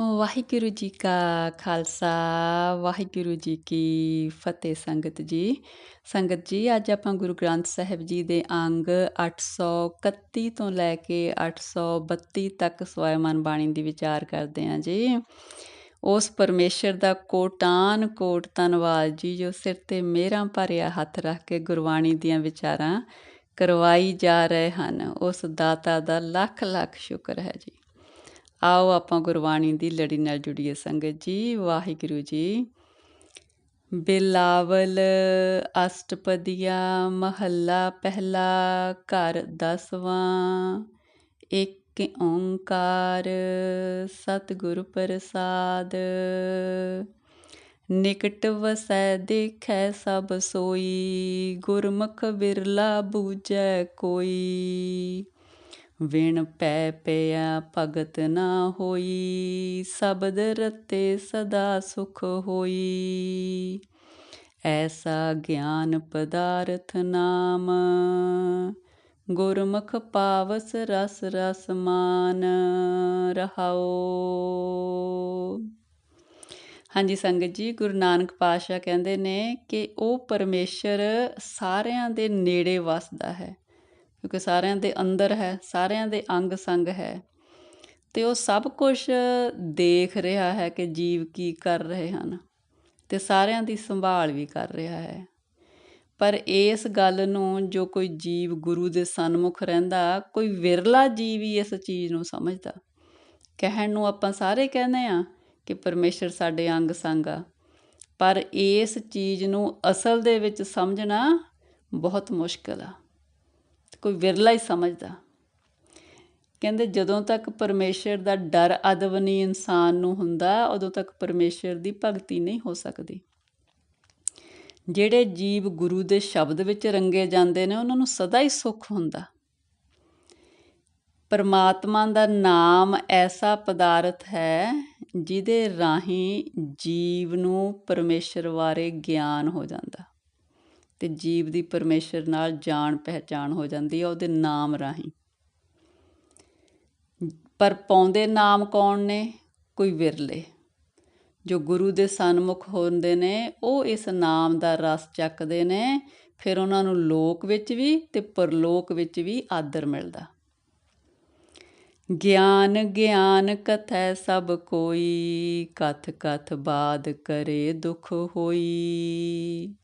ਵਾਹਿਗੁਰੂ ਜੀ ਕਾ ਖਾਲਸਾ, ਵਾਹਿਗੁਰੂ ਜੀ ਕੀ ਫਤਿਹ ਸੰਗਤ ਜੀ। ਸੰਗਤ ਜੀ, ਅੱਜ ਆਪਾਂ ਗੁਰੂ ਗ੍ਰੰਥ ਸਾਹਿਬ ਜੀ ਦੇ ਅੰਗ 831 ਤੋਂ ਲੈ ਕੇ 832 ਤੱਕ ਸਵੈਮਨ ਬਾਣੀ ਦੀ ਵਿਚਾਰ ਕਰਦੇ ਹਾਂ ਜੀ। ਉਸ ਪਰਮੇਸ਼ਰ ਦਾ ਕੋਟਾਨ ਕੋਟ ਧੰਨਵਾਦ ਜੀ, ਜੋ ਸਿਰ ਤੇ ਮੇਰਾ ਭਰਿਆ ਹੱਥ ਰੱਖ ਕੇ ਗੁਰਬਾਣੀ ਦੀਆਂ ਵਿਚਾਰਾਂ ਕਰਵਾਈ ਜਾ ਰਹੇ ਹਨ। ਉਸ ਦਾਤਾ ਦਾ ਲੱਖ ਲੱਖ ਸ਼ੁਕਰ ਹੈ ਜੀ। ਆਓ ਆਪਾਂ ਗੁਰਬਾਣੀ ਦੀ ਲੜੀ ਨਾਲ ਜੁੜੀਏ ਸੰਗਤ ਜੀ, ਵਾਹਿਗੁਰੂ ਜੀ। ਬਿਲਾਵਲ, ਅਸ਼ਟਪਦੀਆ, ਮਹੱਲਾ, ਪਹਿਲਾ ਘਰ ਦਸਵਾਂ। ਇੱਕ ਓੰਕਾਰ, ਸਤਿਗੁਰ ਪ੍ਰਸਾਦ। ਨਿਕਟ ਵਸੈ, ਦੇਖੈ ਸਭ ਸੋਈ। ਗੁਰਮੁਖ ਬਿਰਲਾ ਬੂਝੈ ਕੋਈ। ਵਿਣ ਪੈ ਪਿਆ ਭਗਤ ਨਾ ਹੋਈ, ਸਬਦ ਰਤੇ ਸਦਾ ਸੁਖ ਹੋਈ। ਐਸਾ ਗਿਆਨ ਪਦਾਰਥ ਨਾਮ, ਗੁਰਮੁਖ ਪਾਵਸ ਰਸ ਰਸ ਮਾਨ ਰਹਾਓ ਹਾਂਜੀ ਸੰਗਤ ਜੀ, ਗੁਰੂ ਨਾਨਕ ਪਾਤਸ਼ਾਹ ਕਹਿੰਦੇ ਨੇ ਕਿ ਉਹ ਪਰਮੇਸ਼ਰ ਸਾਰਿਆਂ ਦੇ ਨੇੜੇ ਵਸਦਾ ਹੈ। ਕਿਉਂਕਿ ਸਾਰਿਆਂ ਦੇ ਅੰਦਰ ਹੈ, ਸਾਰਿਆਂ ਦੇ ਅੰਗ ਸੰਗ ਹੈ। ਤੇ ਉਹ ਸਭ ਕੁਝ ਦੇਖ ਰਿਹਾ ਹੈ ਕਿ ਜੀਵ ਕੀ ਕਰ ਰਹੇ ਹਨ ਤੇ ਸਾਰਿਆਂ ਦੀ ਸੰਭਾਲ ਵੀ ਕਰ ਰਿਹਾ ਹੈ। ਪਰ ਇਸ ਗੱਲ ਨੂੰ ਜੋ ਕੋਈ ਜੀਵ ਗੁਰੂ ਦੇ ਸਨਮੁਖ ਰਹਿੰਦਾ, ਕੋਈ ਵਿਰਲਾ ਜੀਵ ਹੀ ਇਸ ਚੀਜ਼ ਨੂੰ ਸਮਝਦਾ। ਕਹਿਣ ਨੂੰ ਆਪਾਂ ਸਾਰੇ ਕਹਿੰਦੇ ਆ ਕਿ ਪਰਮੇਸ਼ਰ ਸਾਡੇ ਅੰਗ ਸੰਗ ਆ। ਪਰ ਇਸ ਚੀਜ਼ ਨੂੰ ਅਸਲ ਦੇ ਵਿੱਚ ਸਮਝਣਾ ਬਹੁਤ ਮੁਸ਼ਕਲ ਆ। ਕੋਈ ਵਿਰਲਾ ਹੀ ਸਮਝਦਾ। ਕਹਿੰਦੇ ਜਦੋਂ ਤੱਕ ਪਰਮੇਸ਼ਰ ਦਾ ਡਰ ਅਦਬ ਨਹੀਂ ਇਨਸਾਨ ਨੂੰ ਹੁੰਦਾ, ਉਦੋਂ ਤੱਕ ਪਰਮੇਸ਼ਰ ਦੀ ਭਗਤੀ ਨਹੀਂ ਹੋ ਸਕਦੀ। ਜਿਹੜੇ ਜੀਵ ਗੁਰੂ ਦੇ ਸ਼ਬਦ ਵਿੱਚ ਰੰਗੇ ਜਾਂਦੇ ਨੇ, ਉਹਨਾਂ ਨੂੰ ਸਦਾ ਹੀ ਸੁੱਖ ਹੁੰਦਾ। ਪਰਮਾਤਮਾ ਦਾ ਨਾਮ ਐਸਾ ਪਦਾਰਥ ਹੈ, ਜਿਹਦੇ ਰਾਹੀਂ ਜੀਵ ਨੂੰ ਪਰਮੇਸ਼ਰ ਬਾਰੇ ਗਿਆਨ ਹੋ ਜਾਂਦਾ। ਅਤੇ ਜੀਵ ਦੀ ਪਰਮੇਸ਼ਰ ਨਾਲ ਜਾਣ ਪਹਿਚਾਣ ਹੋ ਜਾਂਦੀ ਹੈ ਉਹਦੇ ਨਾਮ ਰਾਹੀਂ। ਪਰ ਪਾਉਂਦੇ ਨਾਮ ਕੌਣ ਨੇ? ਕੋਈ ਵਿਰਲੇ। ਜੋ ਗੁਰੂ ਦੇ ਸਨਮੁਖ ਹੁੰਦੇ ਨੇ, ਉਹ ਇਸ ਨਾਮ ਦਾ ਰਸ ਚੱਕਦੇ ਨੇ, ਫਿਰ ਉਹਨਾਂ ਨੂੰ ਲੋਕ ਵਿੱਚ ਵੀ ਤੇ ਪਰਲੋਕ ਵਿੱਚ ਵੀ ਆਦਰ ਮਿਲਦਾ। ਗਿਆਨ ਗਿਆਨ ਕਥੈ ਸਭ ਕੋਈ, ਕਥ ਕਥ ਬਾਦ ਕਰੇ ਦੁਖ ਹੋਈ।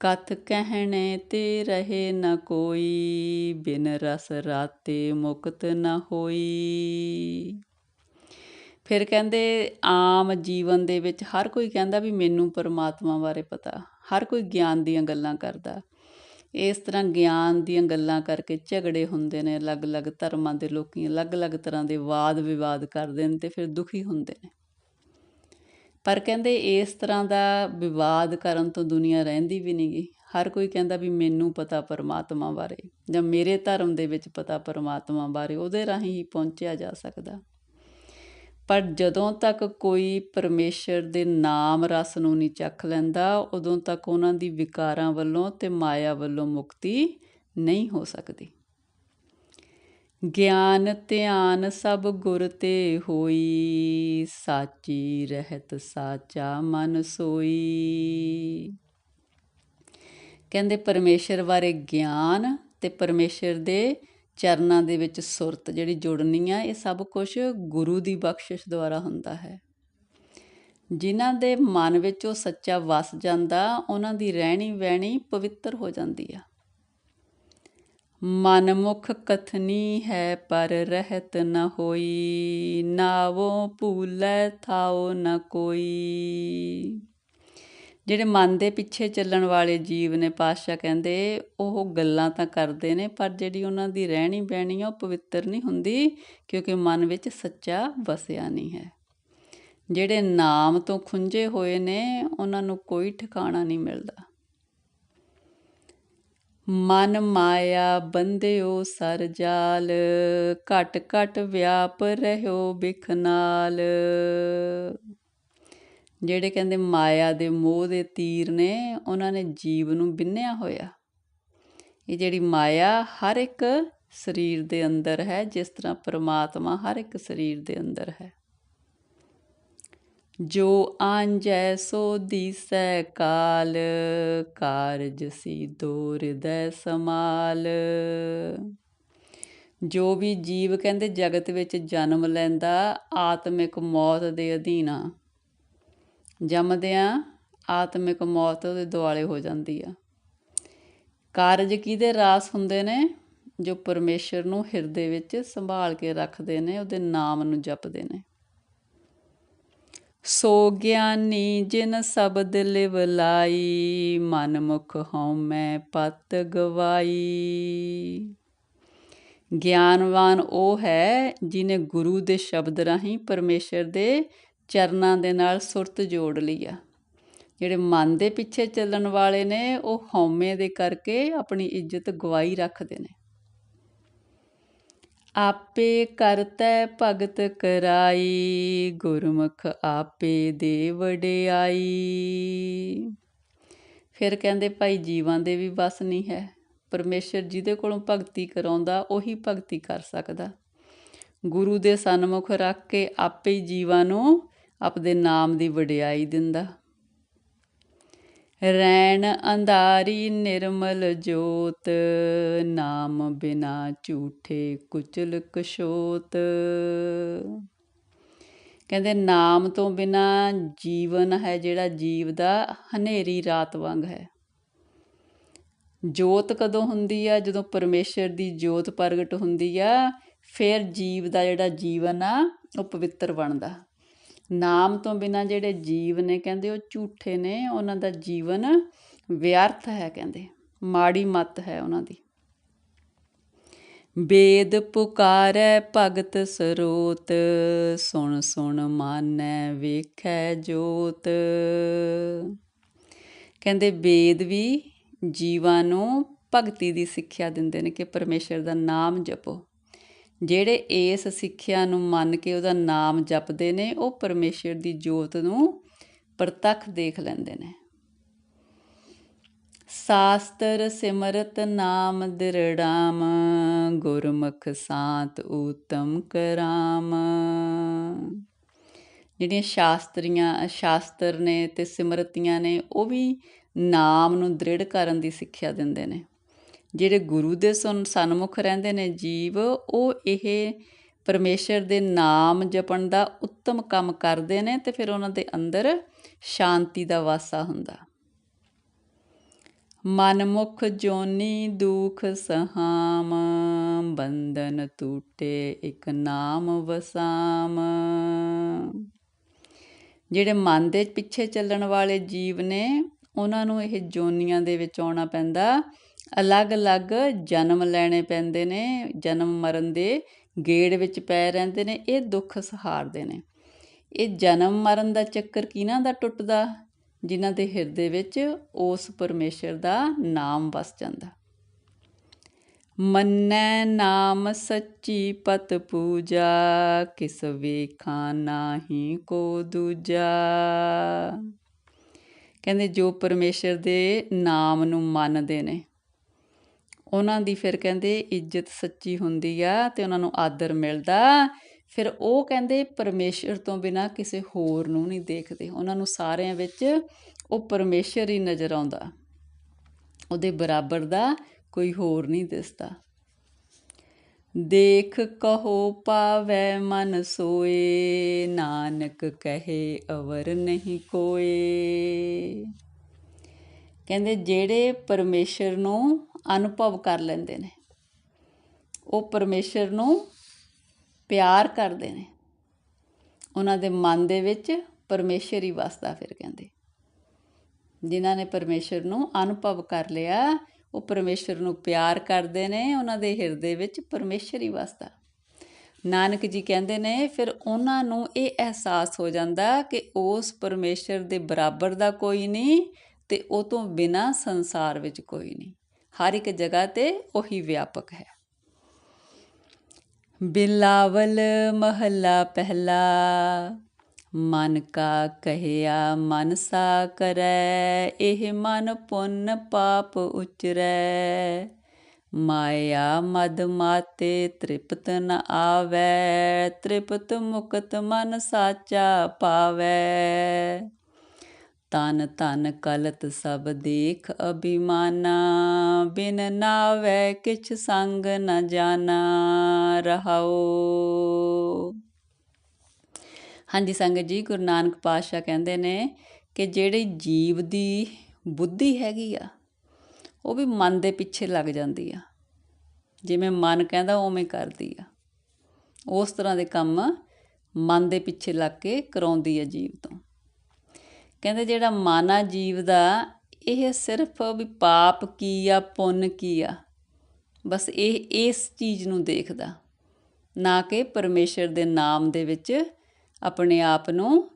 ਕਥ ਕਹਿਣੇ ਤੇ ਰਹੇ ਨ ਕੋਈ, ਬਿਨ ਰਸ ਰਾਤੇ ਮੁਕਤ ਨ ਹੋਈ। ਫਿਰ ਕਹਿੰਦੇ, ਆਮ ਜੀਵਨ ਦੇ ਵਿੱਚ ਹਰ ਕੋਈ ਕਹਿੰਦਾ ਵੀ ਮੈਨੂੰ ਪਰਮਾਤਮਾ ਬਾਰੇ ਪਤਾ, ਹਰ ਕੋਈ ਗਿਆਨ ਦੀਆਂ ਗੱਲਾਂ ਕਰਦਾ। ਇਸ ਤਰ੍ਹਾਂ ਗਿਆਨ ਦੀਆਂ ਗੱਲਾਂ ਕਰਕੇ ਝਗੜੇ ਹੁੰਦੇ ਨੇ, ਅਲੱਗ-ਅਲੱਗ ਧਰਮਾਂ ਦੇ ਲੋਕੀ ਅਲੱਗ-ਅਲੱਗ ਤਰ੍ਹਾਂ ਦੇ ਵਾਦ ਵਿਵਾਦ ਕਰਦੇ ਨੇ ਤੇ ਫਿਰ ਦੁਖੀ ਹੁੰਦੇ ਨੇ। ਪਰ ਕਹਿੰਦੇ ਇਸ ਤਰ੍ਹਾਂ ਦਾ ਵਿਵਾਦ ਕਰਨ ਤੋਂ ਦੁਨੀਆ ਰਹਿੰਦੀ ਵੀ ਨਹੀਂ ਨਹੀਂਗੀ ਹਰ ਕੋਈ ਕਹਿੰਦਾ ਵੀ ਮੈਨੂੰ ਪਤਾ ਪਰਮਾਤਮਾ ਬਾਰੇ ਜਾਂ ਮੇਰੇ ਧਰਮ ਦੇ ਵਿੱਚ ਪਤਾ ਪਰਮਾਤਮਾ ਬਾਰੇ, ਉਹਦੇ ਰਾਹੀਂ ਹੀ ਪਹੁੰਚਿਆ ਜਾ ਸਕਦਾ। ਪਰ ਜਦੋਂ ਤੱਕ ਕੋਈ ਪਰਮੇਸ਼ਰ ਦੇ ਨਾਮ ਰਸ ਨੂੰ ਨਹੀਂ ਚੱਖ ਲੈਂਦਾ, ਉਦੋਂ ਤੱਕ ਉਹਨਾਂ ਦੀ ਵਿਕਾਰਾਂ ਵੱਲੋਂ ਤੇ ਮਾਇਆ ਵੱਲੋਂ ਮੁਕਤੀ ਨਹੀਂ ਹੋ ਸਕਦੀ। ਗਿਆਨ ਧਿਆਨ ਸਭ ਗੁਰ ਤੇ ਹੋਈ, ਸਾਚੀ ਰਹਿਤ ਸਾਚਾ ਮਨ ਸੋਈ। ਕਹਿੰਦੇ ਪਰਮੇਸ਼ਰ ਬਾਰੇ ਗਿਆਨ ਤੇ ਪਰਮੇਸ਼ਰ ਦੇ ਚਰਨਾਂ ਦੇ ਵਿੱਚ ਸੁਰਤ ਜਿਹੜੀ ਜੁੜਨੀ ਆ, ਇਹ ਸਭ ਕੁਝ ਗੁਰੂ ਦੀ ਬਖਸ਼ਿਸ਼ ਦੁਆਰਾ ਹੁੰਦਾ ਹੈ। ਜਿਨ੍ਹਾਂ ਦੇ ਮਨ ਵਿੱਚ ਉਹ ਸੱਚਾ ਵਸ ਜਾਂਦਾ, ਉਹਨਾਂ ਦੀ ਰਹਿਣੀ ਵਹਿਣੀ ਪਵਿੱਤਰ ਹੋ ਜਾਂਦੀ ਆ। ਮਨਮੁਖ ਕਥਨੀ ਹੈ ਪਰ ਰਹਿਤ ਨ ਹੋਈ। ਨਾਵੋ ਭੂਲੈ ਥਾਓ ਨ ਕੋਈ। ਜਿਹੜੇ ਮਨ ਦੇ ਪਿੱਛੇ ਚੱਲਣ ਵਾਲੇ ਜੀਵ ਨੇ ਪਾਤਸ਼ਾਹ ਕਹਿੰਦੇ, ਉਹ ਗੱਲਾਂ ਤਾਂ ਕਰਦੇ ਨੇ, ਪਰ ਜਿਹੜੀ ਉਹਨਾਂ ਦੀ ਰਹਿਣੀ ਬਹਿਣੀ ਉਹ ਪਵਿੱਤਰ ਨਹੀਂ ਹੁੰਦੀ, ਕਿਉਂਕਿ ਮਨ ਵਿੱਚ ਸੱਚਾ ਵਸਿਆ ਨਹੀਂ ਹੈ। ਜਿਹੜੇ ਨਾਮ ਤੋਂ ਖੁੰਝੇ ਹੋਏ ਨੇ, ਉਹਨਾਂ ਨੂੰ ਕੋਈ ਠਿਕਾਣਾ ਨਹੀਂ ਮਿਲਦਾ। ਮਨ ਮਾਇਆ ਬੰਦਿਓ ਸਰ ਜਾਲ, ਘਟ ਘਟ ਵਿਆਪ ਰਹਿਓ ਬਿਖ ਨਾਲ। ਜਿਹੜੇ ਕਹਿੰਦੇ ਮਾਇਆ ਦੇ ਮੋਹ ਦੇ ਤੀਰ ਨੇ, ਉਹਨਾਂ ਨੇ ਜੀਵ ਨੂੰ ਬਿੰਨਿਆ ਹੋਇਆ। ਇਹ ਜਿਹੜੀ ਮਾਇਆ ਹਰ ਇੱਕ ਸਰੀਰ ਦੇ ਅੰਦਰ ਹੈ, ਜਿਸ ਤਰ੍ਹਾਂ ਪਰਮਾਤਮਾ ਹਰ ਇੱਕ ਸਰੀਰ ਦੇ ਅੰਦਰ ਹੈ। ਜੋ ਆਂਜੈ ਸੋ ਦੀਸੈ ਕਾਲ, ਕਾਰਜ ਸੀ ਦੂਰ ਹਿਰਦੈ ਸਮਾਲ। ਜੋ ਵੀ ਜੀਵ ਕਹਿੰਦੇ ਜਗਤ ਵਿੱਚ ਜਨਮ ਲੈਂਦਾ, ਆਤਮਿਕ ਮੌਤ ਦੇ ਅਧੀਨ ਆ। ਜੰਮਦਿਆਂ ਆਤਮਿਕ ਮੌਤ ਉਹਦੇ ਦੁਆਲੇ ਹੋ ਜਾਂਦੀ ਆ। ਕਾਰਜ ਕਿਹਦੇ ਰਾਸ ਹੁੰਦੇ ਨੇ? ਜੋ ਪਰਮੇਸ਼ਰ ਨੂੰ ਹਿਰਦੇ ਵਿੱਚ ਸੰਭਾਲ ਕੇ ਰੱਖਦੇ ਨੇ, ਉਹਦੇ ਨਾਮ ਨੂੰ ਜਪਦੇ ਨੇ। ਸੋ ਗਿਆਨੀ ਜਿਨ ਸ਼ਬਦ ਲਿਵ ਲਾਈ ਮਨ ਮੁਖ ਹਉਮੈ ਪਤ ਗਵਾਈ। ਗਿਆਨਵਾਨ ਉਹ ਹੈ ਜਿਨੇ ਗੁਰੂ ਦੇ ਸ਼ਬਦ ਰਾਹੀਂ ਪਰਮੇਸ਼ਰ ਦੇ ਚਰਨਾਂ ਦੇ ਨਾਲ ਸੁਰਤ ਜੋੜ ਲਈ ਆ। ਜਿਹੜੇ ਮਨ ਦੇ ਪਿੱਛੇ ਚੱਲਣ ਵਾਲੇ ਨੇ, ਉਹ ਹਉਮੈ ਦੇ ਕਰਕੇ ਆਪਣੀ ਇੱਜ਼ਤ ਗਵਾਈ ਰੱਖਦੇ ਨੇ। ਆਪੇ ਕਰਤੈ ਭਗਤ ਕਰਾਈ, ਗੁਰਮੁਖ ਆਪੇ ਦੇ ਵਡਿਆਈ। ਫਿਰ ਕਹਿੰਦੇ ਭਾਈ ਜੀਵਾਂ ਦੇ ਵੀ ਬਸ ਨਹੀਂ ਹੈ, ਪਰਮੇਸ਼ਰ ਜਿਹਦੇ ਕੋਲੋਂ ਭਗਤੀ ਕਰਾਉਂਦਾ, ਉਹੀ ਭਗਤੀ ਕਰ ਸਕਦਾ। ਗੁਰੂ ਦੇ ਸਨਮੁਖ ਰੱਖ ਕੇ ਆਪੇ ਹੀ ਜੀਵਾਂ ਨੂੰ ਆਪਦੇ ਨਾਮ ਦੀ ਵਡਿਆਈ ਦਿੰਦਾ। ਰੈਣ ਅੰਧਾਰੀ ਨਿਰਮਲ ਜੋਤ, ਨਾਮ ਬਿਨਾ ਝੂਠੇ ਕੁਚਲ ਕਸ਼ੋਤ। ਕਹਿੰਦੇ ਨਾਮ ਤੋਂ ਬਿਨਾ ਜੀਵਨ ਹੈ ਜਿਹੜਾ ਜੀਵ ਦਾ ਹਨੇਰੀ ਰਾਤ ਵਾਂਗ ਹੈ। ਜੋਤ ਕਦੋਂ ਹੁੰਦੀ ਆ? ਜਦੋਂ ਪਰਮੇਸ਼ਰ ਦੀ ਜੋਤ ਪ੍ਰਗਟ ਹੁੰਦੀ ਆ, ਫਿਰ ਜੀਵ ਦਾ ਜਿਹੜਾ ਜੀਵਨ ਆ, ਉਹ ਪਵਿੱਤਰ ਬਣਦਾ। ਨਾਮ ਤੋਂ ਬਿਨਾ ਜਿਹੜੇ ਜੀਵ ਨੇ ਕਹਿੰਦੇ, ਉਹ ਝੂਠੇ ਨੇ, ਉਹਨਾਂ ਦਾ ਜੀਵਨ ਵਿਅਰਥ ਹੈ ਕਹਿੰਦੇ, ਮਾੜੀ ਮਤ ਹੈ ਉਹਨਾਂ ਦੀ। ਵੇਦ ਪੁਕਾਰੈ ਭਗਤ ਸਰੋਤ, ਸੁਣ ਸੁਣ ਮਾਨੈ ਵੇਖੈ ਜੋਤ। ਕਹਿੰਦੇ, ਬੇਦ ਵੀ ਜੀਵਾਂ ਨੂੰ ਭਗਤੀ ਦੀ ਸਿੱਖਿਆ ਦਿੰਦੇ ਨੇ ਕਿ ਪਰਮੇਸ਼ਰ ਦਾ ਨਾਮ ਜਪੋ। ਜਿਹੜੇ ਇਸ ਸਿੱਖਿਆ ਨੂੰ ਮੰਨ ਕੇ ਉਹਦਾ ਨਾਮ ਜਪਦੇ ਨੇ, ਉਹ ਪਰਮੇਸ਼ਰ ਦੀ ਜੋਤ ਨੂੰ ਪ੍ਰਤੱਖ ਦੇਖ ਲੈਂਦੇ ਨੇ। ਸਾਸਤਰ ਸਿਮਰਤ ਨਾਮ ਦਿਰੜਾਮ, ਗੁਰਮੁਖ ਸਾਤ ਊਤਮ ਕਰਾਮ। ਜਿਹੜੀਆਂ ਸ਼ਾਸਤਰੀਆਂ, ਸ਼ਾਸਤਰ ਨੇ ਤੇ ਸਿਮਰਤੀਆਂ ਨੇ, ਉਹ ਵੀ ਨਾਮ ਨੂੰ ਦ੍ਰਿੜ ਕਰਨ ਦੀ ਸਿੱਖਿਆ ਦਿੰਦੇ ਨੇ। ਜਿਹੜੇ ਗੁਰੂ ਦੇ ਸਨਮੁਖ ਰਹਿੰਦੇ ਨੇ ਜੀਵ, ਉਹ ਇਹ ਪਰਮੇਸ਼ਰ ਦੇ ਨਾਮ ਜਪਣ ਦਾ ਉੱਤਮ ਕੰਮ ਕਰਦੇ ਨੇ ਤੇ ਫਿਰ ਉਹਨਾਂ ਦੇ ਅੰਦਰ ਸ਼ਾਂਤੀ ਦਾ ਵਾਸਾ ਹੁੰਦਾ। ਮਨਮੁਖ ਜੋਨੀ ਦੁਖ ਸਹਾਮ, ਬੰਧਨ ਟੂਟੇ ਇੱਕ ਨਾਮ ਵਸਾਮ। ਜਿਹੜੇ ਮਨ ਦੇ ਪਿੱਛੇ ਚੱਲਣ ਵਾਲੇ ਜੀਵ ਨੇ, ਉਹਨਾਂ ਨੂੰ ਇਹ ਜੋਨੀਆਂ ਦੇ ਵਿੱਚ ਆਉਣਾ ਪੈਂਦਾ। ਅਲੱਗ-ਅਲੱਗ ਜਨਮ ਲੈਣੇ ਪੈਂਦੇ ਨੇ, ਜਨਮ ਮਰਨ ਦੇ ਗੇੜ ਵਿੱਚ ਪੈ ਰਹਿੰਦੇ ਨੇ, ਇਹ ਦੁੱਖ ਸਹਾਰਦੇ ਨੇ। ਇਹ ਜਨਮ ਮਰਨ ਦਾ ਚੱਕਰ ਕਿਹਨਾਂ ਦਾ ਟੁੱਟਦਾ? ਜਿਨ੍ਹਾਂ ਦੇ ਹਿਰਦੇ ਵਿੱਚ ਉਸ ਪਰਮੇਸ਼ਰ ਦਾ ਨਾਮ ਵਸ ਜਾਂਦਾ। ਮੰਨੈ ਨਾਮ ਸੱਚੀ ਪਤ ਪੂਜਾ, ਕਿਸ ਵੇਖਾ ਨਾਹੀ ਕੋ ਦੂਜਾ। ਕਹਿੰਦੇ ਜੋ ਪਰਮੇਸ਼ਰ ਦੇ ਨਾਮ ਨੂੰ ਮੰਨਦੇ ਨੇ ਉਹਨਾਂ ਦੀ ਫਿਰ ਕਹਿੰਦੇ ਇੱਜ਼ਤ ਸੱਚੀ ਹੁੰਦੀ ਆ ਤੇ ਉਹਨਾਂ ਨੂੰ ਆਦਰ ਮਿਲਦਾ। ਫਿਰ ਉਹ ਕਹਿੰਦੇ ਪਰਮੇਸ਼ਰ ਤੋਂ ਬਿਨਾ ਕਿਸੇ ਹੋਰ ਨੂੰ ਨਹੀਂ ਦੇਖਦੇ। ਉਹਨਾਂ ਨੂੰ ਸਾਰਿਆਂ ਵਿੱਚ ਉਹ ਪਰਮੇਸ਼ਰ ਹੀ ਨਜ਼ਰ ਆਉਂਦਾ। ਉਹਦੇ ਬਰਾਬਰ ਦਾ ਕੋਈ ਹੋਰ ਨਹੀਂ ਦਿਸਦਾ। ਦੇਖ ਕਹੋ ਪਾਵੈ ਮਨ ਸੋਏ, ਨਾਨਕ ਕਹੇ ਅਵਰ ਨਹੀਂ ਕੋਏ। ਕਹਿੰਦੇ ਜਿਹੜੇ ਪਰਮੇਸ਼ਰ ਨੂੰ ਅਨੁਭਵ ਕਰ ਲੈਂਦੇ ਨੇ। ਉਹ ਪਰਮੇਸ਼ਰ ਨੂੰ ਪਿਆਰ ਕਰਦੇ ਨੇ। ਉਹਨਾਂ ਦੇ ਮਨ ਦੇ ਵਿੱਚ ਪਰਮੇਸ਼ਰ ਹੀ ਵਸਦਾ ਫਿਰ ਕਹਿੰਦੇ। ਜਿਨ੍ਹਾਂ ਨੇ ਪਰਮੇਸ਼ਰ ਨੂੰ ਅਨੁਭਵ ਕਰ ਲਿਆ, ਉਹ ਪਰਮੇਸ਼ਰ ਨੂੰ ਪਿਆਰ ਕਰਦੇ ਨੇ, ਉਹਨਾਂ ਦੇ ਹਿਰਦੇ ਵਿੱਚ ਪਰਮੇਸ਼ਰ ਹੀ ਵਸਦਾ। ਨਾਨਕ ਜੀ ਕਹਿੰਦੇ ਨੇ, ਫਿਰ ਉਹਨਾਂ ਨੂੰ ਇਹ ਅਹਿਸਾਸ ਹੋ ਜਾਂਦਾ ਕਿ ਉਸ ਪਰਮੇਸ਼ਰ ਦੇ ਬਰਾਬਰ ਦਾ ਕੋਈ ਨਹੀਂ ਤੇ ਉਹ ਤੋਂ ਬਿਨਾ ਸੰਸਾਰ ਵਿੱਚ ਕੋਈ ਨਹੀਂ। ਹਰ ਇੱਕ ਜਗ੍ਹਾ ਤੇ ਉਹੀ ਵਿਆਪਕ ਹੈ। ਬਿਲਾਵਲ ਮਹੱਲਾ ਪਹਿਲਾ, ਮਨ ਕਾ ਕਹਿਆ ਮਨ ਸਾ ਕਰੈ, ਇਹ ਮਨ ਪੁੰਨ ਪਾਪ ਉਚਰੈ। ਮਾਇਆ ਮਦ ਮਾਤੇ ਤ੍ਰਿਪਤ ਨ ਆਵੈ, ਤ੍ਰਿਪਤ ਮੁਕਤ ਮਨ ਸਾਚਾ ਪਾਵੈ। ਤਨ ਤਨ ਕਲਤ ਸਭ ਦੇਖ ਅਭਿਮਾਨਾ, ਬਿਨ ਨਾਵੈ ਕਿਛ ਸੰਗ ਨ ਜਾਣਾ ਰਹਾਓ। ਹਾਂਜੀ ਸੰਗਤ ਜੀ, ਗੁਰੂ ਨਾਨਕ ਪਾਤਸ਼ਾਹ ਕਹਿੰਦੇ ਨੇ ਕਿ ਜਿਹੜੀ ਜੀਵ ਦੀ ਬੁੱਧੀ ਹੈਗੀ ਆ, ਉਹ ਵੀ ਮਨ ਦੇ ਪਿੱਛੇ ਲੱਗ ਜਾਂਦੀ ਆ। ਜਿਵੇਂ ਮਨ ਕਹਿੰਦਾ, ਉਵੇਂ ਕਰਦੀ ਆ। ਉਸ ਤਰ੍ਹਾਂ ਦੇ ਕੰਮ ਮਨ ਦੇ ਪਿੱਛੇ ਲੱਗ ਕੇ ਕਰਾਉਂਦੀ ਆ ਜੀਵ ਤੋਂ। ਕਹਿੰਦੇ ਜਿਹੜਾ ਮਨ ਆ ਜੀਵ ਦਾ, ਇਹ ਸਿਰਫ ਵੀ ਪਾਪ ਕੀ ਆ, ਪੁੰਨ ਕੀ ਆ? ਬਸ ਇਹ, ਇਸ ਚੀਜ਼ ਨੂੰ ਦੇਖਦਾ। ਨਾ ਕਿ ਪਰਮੇਸ਼ਰ ਦੇ ਨਾਮ ਦੇ ਵਿੱਚ ਆਪਣੇ ਆਪ ਨੂੰ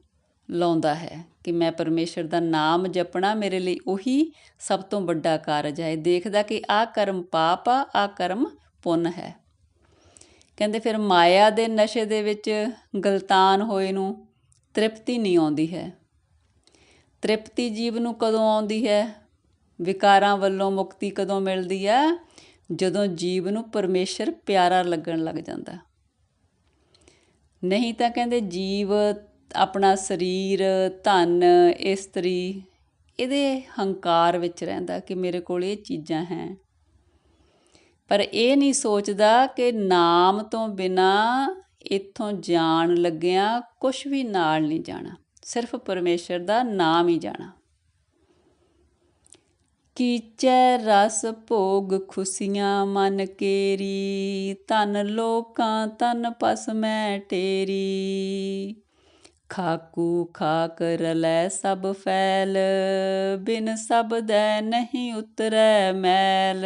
ਲਾਉਂਦਾ ਹੈ ਕਿ ਮੈਂ ਪਰਮੇਸ਼ਰ ਦਾ ਨਾਮ ਜਪਣਾ ਮੇਰੇ ਲਈ ਉਹੀ ਸਭ ਤੋਂ ਵੱਡਾ ਕਾਰਜ ਹੈ। ਦੇਖਦਾ ਕਿ ਆਹ ਕਰਮ ਪਾਪ ਆ, ਆਹ ਕਰਮ ਪੁੰਨ ਹੈ। ਕਹਿੰਦੇ ਫਿਰ ਮਾਇਆ ਦੇ ਨਸ਼ੇ ਦੇ ਵਿੱਚ ਗਲਤਾਨ ਹੋਏ ਨੂੰ ਤ੍ਰਿਪਤੀ ਨਹੀਂ ਆਉਂਦੀ ਹੈ। ਤ੍ਰਿਪਤੀ ਜੀਵ ਨੂੰ ਕਦੋਂ ਆਉਂਦੀ ਹੈ? ਵਿਕਾਰਾਂ ਵੱਲੋਂ ਮੁਕਤੀ ਕਦੋਂ ਮਿਲਦੀ ਹੈ? ਜਦੋਂ ਜੀਵ ਨੂੰ ਪਰਮੇਸ਼ਰ ਪਿਆਰਾ ਲੱਗਣ ਲੱਗ ਜਾਂਦਾ। ਨਹੀਂ ਤਾਂ ਕਹਿੰਦੇ ਜੀਵ, ਆਪਣਾ ਸਰੀਰ, ਧਨ, ਇਸਤਰੀ, ਇਹਦੇ ਹੰਕਾਰ ਵਿੱਚ ਰਹਿੰਦਾ ਕਿ ਮੇਰੇ ਕੋਲ ਇਹ ਚੀਜ਼ਾਂ ਹੈ। ਪਰ ਇਹ ਨਹੀਂ ਸੋਚਦਾ ਕਿ ਨਾਮ ਤੋਂ ਬਿਨਾ ਇੱਥੋਂ ਜਾਣ ਲੱਗਿਆ ਕੁਝ ਵੀ ਨਾਲ ਨਹੀਂ ਜਾਣਾ। ਸਿਰਫ ਪਰਮੇਸ਼ਰ ਦਾ ਨਾਮ ਹੀ ਜਾਣਾ। ਕੀਚੈ ਰਸ ਭੋਗ ਖੁਸ਼ੀਆਂ ਮਨ ਕੇਰੀ ਤਨ ਲੋਕਾਂ ਤਨ ਪਸ ਮੈਂ ਟੇਰੀ। ਖਾਕੂ ਖਾਕ ਰਲੈ ਸਭ ਫੈਲ, ਬਿਨ ਸਭ ਦੈ ਨਹੀਂ ਉਤਰੈ ਮੈਲ।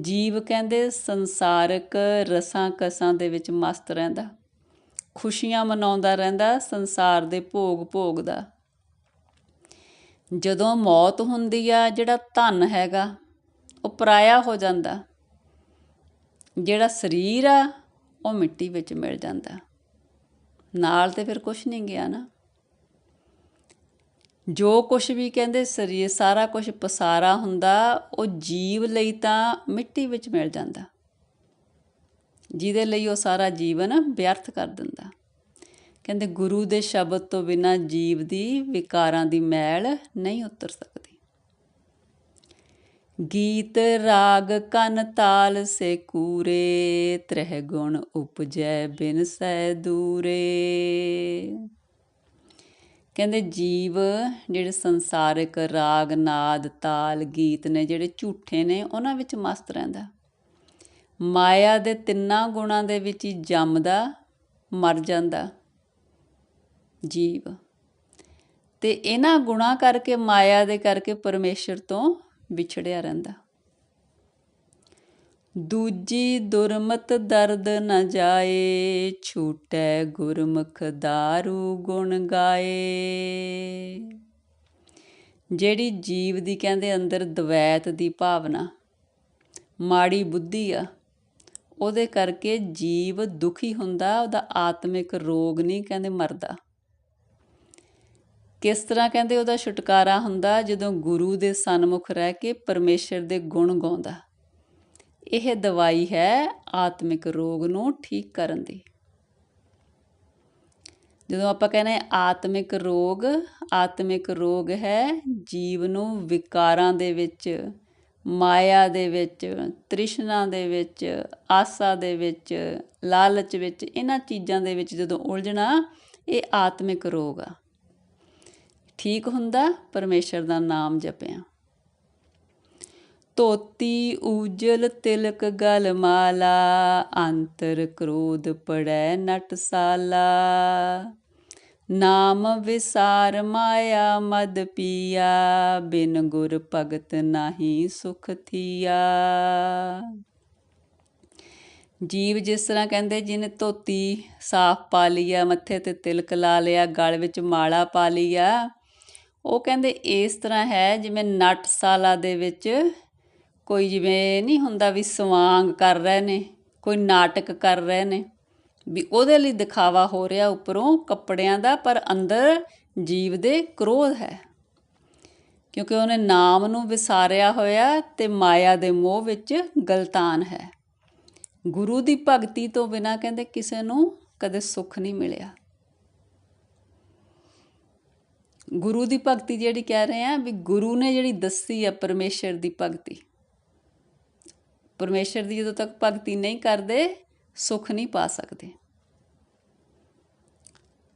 ਜੀਵ ਕਹਿੰਦੇ ਸੰਸਾਰਕ ਰਸਾਂ ਕਸਾਂ ਦੇ ਵਿੱਚ ਮਸਤ ਰਹਿੰਦਾ। ਖੁਸ਼ੀਆਂ ਮਨਾਉਂਦਾ ਰਹਿੰਦਾ, ਸੰਸਾਰ ਦੇ ਭੋਗ ਭੋਗਦਾ। ਜਦੋਂ ਮੌਤ ਹੁੰਦੀ ਆ, ਜਿਹੜਾ ਧਨ ਹੈਗਾ, ਉਹ ਪਰਾਇਆ ਹੋ ਜਾਂਦਾ। ਜਿਹੜਾ ਸਰੀਰ ਆ, ਉਹ ਮਿੱਟੀ ਵਿੱਚ ਮਿਲ ਜਾਂਦਾ। ਨਾਲ ਤੇ ਫਿਰ ਕੁਝ ਨਹੀਂ ਗਿਆ ਨਾ। ਜੋ ਕੁਝ ਵੀ ਕਹਿੰਦੇ ਸਰੀਰ, ਸਾਰਾ ਕੁਝ ਪਸਾਰਾ ਹੁੰਦਾ, ਉਹ ਜੀਵ ਲਈ ਤਾਂ ਮਿੱਟੀ ਵਿੱਚ ਮਿਲ ਜਾਂਦਾ। ਜਿਹਦੇ ਲਈ ਉਹ ਸਾਰਾ ਜੀਵਨ ਵਿਅਰਥ ਕਰ ਦਿੰਦਾ। ਕਹਿੰਦੇ ਗੁਰੂ ਦੇ ਸ਼ਬਦ ਤੋਂ ਬਿਨਾ ਜੀਵ ਦੀ ਵਿਕਾਰਾਂ ਦੀ ਮੈਲ ਨਹੀਂ ਉਤਰ ਸਕਦੀ। ਗੀਤ ਰਾਗ ਕਨ ਤਾਲ ਸੇ ਕੂਰੇ, ਤ੍ਰਹਿ ਗੁਣ ਉਪਜੈ ਬਿਨ ਸੈ ਦੂਰੇ। ਕਹਿੰਦੇ ਜੀਵ ਜਿਹੜੇ ਸੰਸਾਰਿਕ ਰਾਗ, ਨਾਦ, ਤਾਲ, ਗੀਤ ਨੇ, ਜਿਹੜੇ ਝੂਠੇ ਨੇ, ਉਹਨਾਂ ਵਿੱਚ ਮਸਤ ਰਹਿੰਦਾ। ਮਾਇਆ ਦੇ ਤਿੰਨਾਂ ਗੁਣਾਂ ਦੇ ਵਿੱਚ ਹੀ ਜੰਮਦਾ, ਮਰ ਜਾਂਦਾ। ਜੀਵ। ਤੇ ਇਹਨਾਂ ਗੁਣਾ ਕਰਕੇ, ਮਾਇਆ ਦੇ ਕਰਕੇ ਪਰਮੇਸ਼ਰ ਤੋਂ ਵਿਛੜਿਆ ਰਹਿੰਦਾ। ਦੂਜੀ ਦੁਰਮਤ ਦਰਦ ਨ ਜਾਏ, ਛੂਟੈ ਗੁਰਮੁਖ ਦਾਰੂ ਗੁਣ ਗਾਏ। ਜਿਹੜੀ ਜੀਵ ਦੀ ਕਹਿੰਦੇ ਅੰਦਰ ਦਵੈਤ ਦੀ ਭਾਵਨਾ, ਮਾੜੀ ਬੁੱਧੀ ਆ ਉਹਦੇ ਕਰਕੇ ਜੀਵ ਦੁਖੀ ਹੁੰਦਾ, ਉਹਦਾ ਆਤਮਿਕ ਰੋਗ ਨਹੀਂ ਕਹਿੰਦੇ ਮਰਦਾ। ਕਿਸ ਤਰ੍ਹਾਂ ਕਹਿੰਦੇ ਉਹਦਾ ਛੁਟਕਾਰਾ ਹੁੰਦਾ? ਜਦੋਂ ਗੁਰੂ ਦੇ ਸਨਮੁਖ ਰਹਿ ਕੇ ਪਰਮੇਸ਼ਰ ਦੇ ਗੁਣ ਗਾਉਂਦਾ। ਇਹ ਦਵਾਈ ਹੈ ਆਤਮਿਕ ਰੋਗ ਨੂੰ ਠੀਕ ਕਰਨ ਦੀ। ਜਦੋਂ ਆਪਾਂ ਕਹਿੰਦੇ ਆਤਮਿਕ ਰੋਗ ਆਤਮਿਕ ਰੋਗ ਹੈ ਜੀਵ ਨੂੰ ਵਿਕਾਰਾਂ ਦੇ ਵਿੱਚ ਮਾਇਆ ਦੇ ਵਿੱਚ, ਤ੍ਰਿਸ਼ਨਾ ਦੇ ਵਿੱਚ, ਆਸਾ ਦੇ ਵਿੱਚ, ਲਾਲਚ ਵਿੱਚ, ਇਹਨਾਂ ਚੀਜ਼ਾਂ ਦੇ ਵਿੱਚ ਜਦੋਂ ਉਲਝਣਾ, ਇਹ ਆਤਮਿਕ ਰੋਗ ਆ। ਠੀਕ ਹੁੰਦਾ, ਪਰਮੇਸ਼ਰ ਦਾ ਨਾਮ ਜਪਿਆ। ਤੋਤੀ ਉਜਲ ਤਿਲਕ ਗਲ ਮਾਲਾ ਅੰਤਰ ਕ੍ਰੋਧ, ਪੜੈ, ਨਟਸਾਲਾ। ਨਾਮ ਵਿਸਾਰ ਮਾਇਆ ਮਦ ਪੀਆ, ਬਿਨ ਗੁਰ ਭਗਤ ਨਾਹੀ ਸੁਖ ਥੀਆ। ਜੀਵ ਜਿਸ ਤਰ੍ਹਾਂ ਕਹਿੰਦੇ ਜਿਹਨੇ ਧੋਤੀ ਸਾਫ਼ ਪਾ ਲਿਆ ਮੱਥੇ ਤੇ ਤਿਲਕ ਲਾ ਲਿਆ, ਗਲ ਵਿੱਚ ਮਾਲਾ ਪਾ ਲਿਆ ਉਹ ਕਹਿੰਦੇ ਇਸ ਤਰ੍ਹਾਂ ਹੈ ਜਿਵੇਂ ਨਟਸਾਲਾ ਦੇ ਵਿੱਚ ਕੋਈ ਜਿਵੇਂ ਨਹੀਂ ਹੁੰਦਾ ਵੀ ਸਵਾਂਗ ਕਰ ਰਹੇ ਨੇ, ਕੋਈ ਨਾਟਕ ਕਰ ਰਹੇ ਨੇ। ਵੀ ਉਹਦੇ ਲਈ ਦਿਖਾਵਾ ਹੋ ਰਿਹਾ ਉੱਪਰੋਂ ਕੱਪੜਿਆਂ ਦਾ, ਪਰ ਅੰਦਰ ਜੀਵ ਦੇ ਕ੍ਰੋਧ ਹੈ। ਕਿਉਂਕਿ ਉਹਨੇ ਨਾਮ ਨੂੰ ਵਿਸਾਰਿਆ ਹੋਇਆ ਤੇ ਮਾਇਆ ਦੇ ਮੋਹ ਵਿੱਚ ਗਲਤਾਨ ਹੈ। ਗੁਰੂ ਦੀ ਭਗਤੀ ਤੋਂ ਬਿਨਾ ਕਹਿੰਦੇ ਕਿਸੇ ਨੂੰ ਕਦੇ ਸੁੱਖ ਨਹੀਂ ਮਿਲਿਆ। ਗੁਰੂ ਦੀ ਭਗਤੀ ਜਿਹੜੀ ਕਹਿ ਰਹੇ ਆ ਵੀ ਗੁਰੂ ਨੇ ਜਿਹੜੀ ਦੱਸੀ ਆ ਪਰਮੇਸ਼ਰ ਦੀ ਭਗਤੀ। ਪਰਮੇਸ਼ਰ ਦੀ ਜਦੋਂ ਤੱਕ ਭਗਤੀ ਨਹੀਂ ਕਰਦੇ ਸੁੱਖ ਨਹੀਂ ਪਾ ਸਕਦੇ।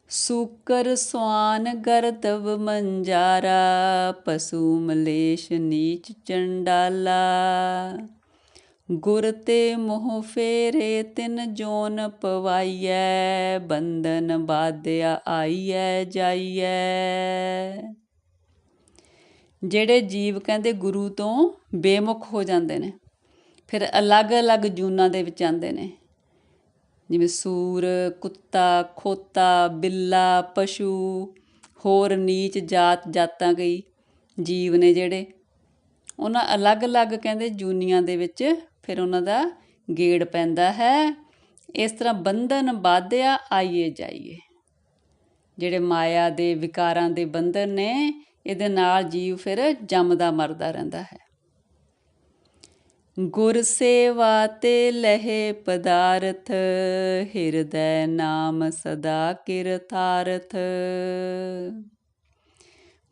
ਸੂਕਰ ਸਵਾਨ ਗਰਦਵ ਮੰਜਾਰਾ, ਪਸ਼ੂ ਮਲੇਸ਼ ਨੀਚ ਚੰਡਾਲਾ। ਗੁਰ ਤੇ ਮੋਹ ਫੇਰੇ, ਤਿਨ ਜੋਨ ਪਵਾਈਐ, ਬੰਧਨ ਬਾਧਿਆ ਆਈਐ, ਜਾਈਐ। ਜਿਹੜੇ ਜੀਵ ਕਹਿੰਦੇ ਗੁਰੂ ਤੋਂ ਬੇਮੁਖ ਹੋ ਜਾਂਦੇ ਨੇ, ਫਿਰ ਅਲੱਗ-ਅਲੱਗ ਜੂਨਾਂ ਦੇ ਵਿੱਚ ਆਉਂਦੇ ਨੇ। ਜਿਵੇਂ ਸੂਰ, ਕੁੱਤਾ, ਖੋਤਾ, ਬਿੱਲਾ, ਪਸ਼ੂ, ਹੋਰ ਨੀਚ ਜਾਤ ਜਾਤਾਂ ਕਈ ਜੀਵ ਨੇ ਜਿਹੜੇ। ਉਹਨਾਂ ਅਲੱਗ-ਅਲੱਗ ਕਹਿੰਦੇ ਜੂਨੀਆਂ ਦੇ ਵਿੱਚ ਫਿਰ ਉਹਨਾਂ ਦਾ ਗੇੜ ਪੈਂਦਾ ਹੈ। ਇਸ ਤਰ੍ਹਾਂ ਬੰਧਨ ਬਾਧਿਆ ਆਈਏ ਜਾਈਏ। ਜਿਹੜੇ ਮਾਇਆ ਦੇ ਵਿਕਾਰਾਂ ਦੇ ਬੰਧਨ ਨੇ, ਇਹਦੇ ਨਾਲ ਜੀਵ ਫਿਰ ਜੰਮਦਾ ਮਰਦਾ ਰਹਿੰਦਾ ਹੈ। ਗੁਰ ਸੇਵਾ ਤੇ ਲਹਿ ਪਦਾਰਥ, ਹਿਰਦੈ ਨਾਮ ਸਦਾ ਕਿਰਤਾਰਥ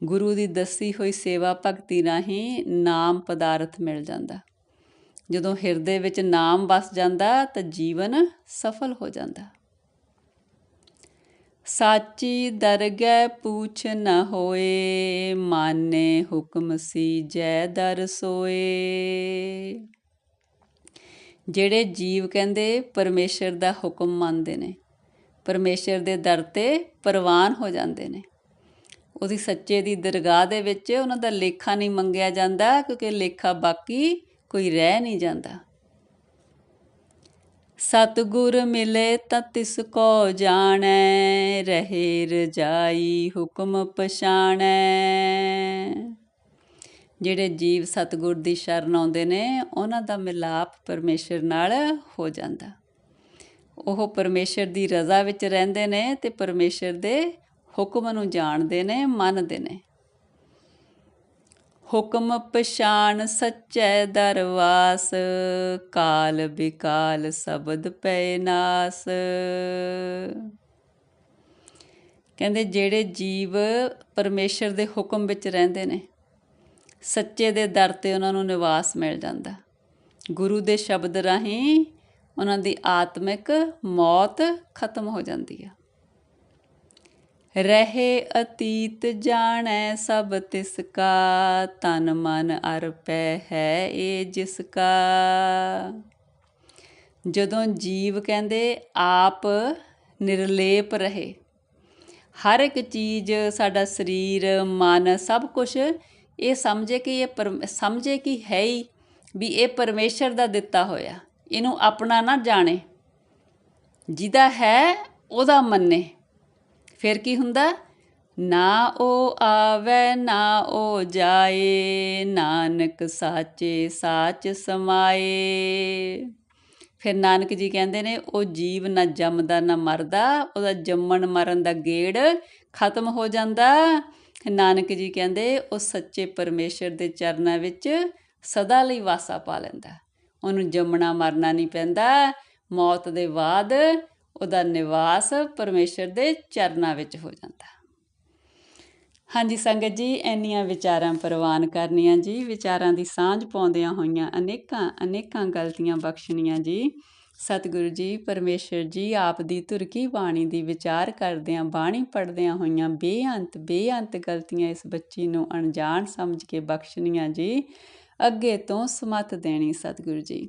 ਗੁਰੂ ਦੀ ਦੱਸੀ ਹੋਈ ਸੇਵਾ ਭਗਤੀ ਰਾਹੀਂ ਨਾਮ ਪਦਾਰਥ ਮਿਲ ਜਾਂਦਾ। ਜਦੋਂ ਹਿਰਦੇ ਵਿੱਚ ਨਾਮ ਵਸ ਜਾਂਦਾ ਤਾਂ ਜੀਵਨ ਸਫਲ ਹੋ ਜਾਂਦਾ। ਸਾਚੀ ਦਰਗਹਿ ਪੂਛ ਨ ਹੋਏ, ਮਾਨੇ ਹੁਕਮ ਸੀ ਜੈ ਦਰ ਸੋਏ। ਜਿਹੜੇ ਜੀਵ ਕਹਿੰਦੇ ਪਰਮੇਸ਼ਰ ਦਾ ਹੁਕਮ ਮੰਨਦੇ ਨੇ, ਪਰਮੇਸ਼ਰ ਦੇ ਦਰ ਤੇ ਪ੍ਰਵਾਨ ਹੋ ਜਾਂਦੇ ਨੇ। ਉਹਦੀ ਸੱਚੇ ਦੀ ਦਰਗਾਹ ਦੇ ਵਿੱਚ ਉਹਨਾਂ ਦਾ ਲੇਖਾ ਨਹੀਂ ਮੰਗਿਆ ਜਾਂਦਾ, ਕਿਉਂਕਿ ਲੇਖਾ ਬਾਕੀ ਕੋਈ ਰਹਿ ਨਹੀਂ ਜਾਂਦਾ। ਸਤਗੁਰ ਮਿਲੇ ਤਾਂ ਤਿਸ ਕੋ ਜਾਣੈ, ਰਹੇ ਰਜਾਈ ਹੁਕਮ ਪਛਾਣੈ। ਜਿਹੜੇ ਜੀਵ ਸਤਗੁਰ ਦੀ ਸ਼ਰਨ ਆਉਂਦੇ ਨੇ, ਉਹਨਾਂ ਦਾ ਮਿਲਾਪ ਪਰਮੇਸ਼ਰ ਨਾਲ ਹੋ ਜਾਂਦਾ। ਉਹ ਪਰਮੇਸ਼ਰ ਦੀ ਰਜ਼ਾ ਵਿੱਚ ਰਹਿੰਦੇ ਨੇ ਤੇ ਪਰਮੇਸ਼ਰ ਦੇ ਹੁਕਮ ਨੂੰ ਜਾਣਦੇ ਨੇ, ਮੰਨਦੇ ਨੇ। ਹੁਕਮ ਪਛਾਨ ਸੱਚੈ ਦਰਵਾਸ, ਕਾਲ ਬਿਕਾਲ ਸ਼ਬਦ ਪੈ ਨਾਸ। ਕਹਿੰਦੇ ਜਿਹੜੇ ਜੀਵ ਪਰਮੇਸ਼ਰ ਦੇ ਹੁਕਮ ਵਿੱਚ ਰਹਿੰਦੇ ਨੇ, ਸੱਚੇ ਦੇ ਦਰ ਤੇ ਉਹਨਾਂ ਨੂੰ ਨਿਵਾਸ ਮਿਲ ਜਾਂਦਾ। ਗੁਰੂ ਦੇ ਸ਼ਬਦ ਰਾਹੀਂ ਉਹਨਾਂ ਦੀ ਆਤਮਿਕ ਮੌਤ ਖਤਮ ਹੋ ਜਾਂਦੀ ਆ। ਰਹੇ ਅਤੀਤ ਜਾਣੈ ਸਭ ਤਿਸ ਕਾ, ਤਨ ਮਨ ਅਰਪੈ ਹੈ ਇਹ ਜਿਸ ਕਾ। ਜਦੋਂ ਜੀਵ ਕਹਿੰਦੇ ਆਪ ਨਿਰਲੇਪ ਰਹੇ, ਹਰ ਇੱਕ ਚੀਜ਼ ਸਾਡਾ ਸਰੀਰ, ਮਨ ਸਭ ਕੁਝ ਇਹ ਸਮਝੇ ਕਿ ਇਹ ਸਮਝੇ ਕਿ ਹੈ ਹੀ ਵੀ ਇਹ ਪਰਮੇਸ਼ਰ ਦਾ ਦਿੱਤਾ ਹੋਇਆ, ਇਹਨੂੰ ਆਪਣਾ ਨਾ ਜਾਣੇ, ਜਿਹਦਾ ਹੈ ਉਹਦਾ ਮੰਨੇ। ਫਿਰ ਕੀ ਹੁੰਦਾ? ਨਾ ਉਹ ਆਵੇ, ਨਾ ਉਹ ਜਾਏ, ਨਾਨਕ ਸਾਚੇ ਸਾਚ ਸਮਾਏ। ਫਿਰ ਨਾਨਕ ਜੀ ਕਹਿੰਦੇ ਨੇ, ਉਹ ਜੀਵ ਨਾ ਜੰਮਦਾ, ਨਾ ਮਰਦਾ, ਉਹਦਾ ਜੰਮਣ ਮਰਨ ਦਾ ਗੇੜ ਖਤਮ ਹੋ ਜਾਂਦਾ। ਨਾਨਕ ਜੀ ਕਹਿੰਦੇ, ਉਹ ਸੱਚੇ ਪਰਮੇਸ਼ਰ ਦੇ ਚਰਨਾਂ ਵਿੱਚ ਸਦਾ ਲਈ ਵਾਸਾ ਪਾ ਲੈਂਦਾ। ਉਹਨੂੰ ਜੰਮਣਾ, ਮਰਨਾ ਨਹੀਂ ਪੈਂਦਾ। ਮੌਤ ਦੇ ਬਾਅਦ ਉਹਦਾ ਨਿਵਾਸ ਪਰਮੇਸ਼ਰ ਦੇ ਚਰਨਾਂ ਵਿੱਚ ਹੋ ਜਾਂਦਾ। ਹਾਂਜੀ ਸੰਗਤ ਜੀ, ਇੰਨੀਆਂ ਵਿਚਾਰਾਂ ਪ੍ਰਵਾਨ ਕਰਨੀਆਂ ਜੀ, ਵਿਚਾਰਾਂ ਦੀ ਸਾਂਝ ਪਾਉਂਦਿਆਂ ਹੋਈਆਂ ਅਨੇਕਾਂ ਅਨੇਕਾਂ ਗਲਤੀਆਂ ਬਖਸ਼ਣੀਆਂ ਜੀ। ਸਤਿਗੁਰੂ ਜੀ, ਪਰਮੇਸ਼ਰ ਜੀ, ਆਪ ਦੀ ਤੁਰਕੀ ਬਾਣੀ ਦੀ ਵਿਚਾਰ ਕਰਦਿਆਂ, ਬਾਣੀ ਪੜਦਿਆਂ ਹੋਈਆਂ ਬੇਅੰਤ ਬੇਅੰਤ ਗਲਤੀਆਂ ਇਸ ਬੱਚੀ ਨੂੰ ਅਣਜਾਣ ਸਮਝ ਕੇ ਬਖਸ਼ਣੀਆਂ ਜੀ। ਅੱਗੇ ਤੋਂ ਸਮਤ ਦੇਣੀ ਸਤਿਗੁਰੂ ਜੀ।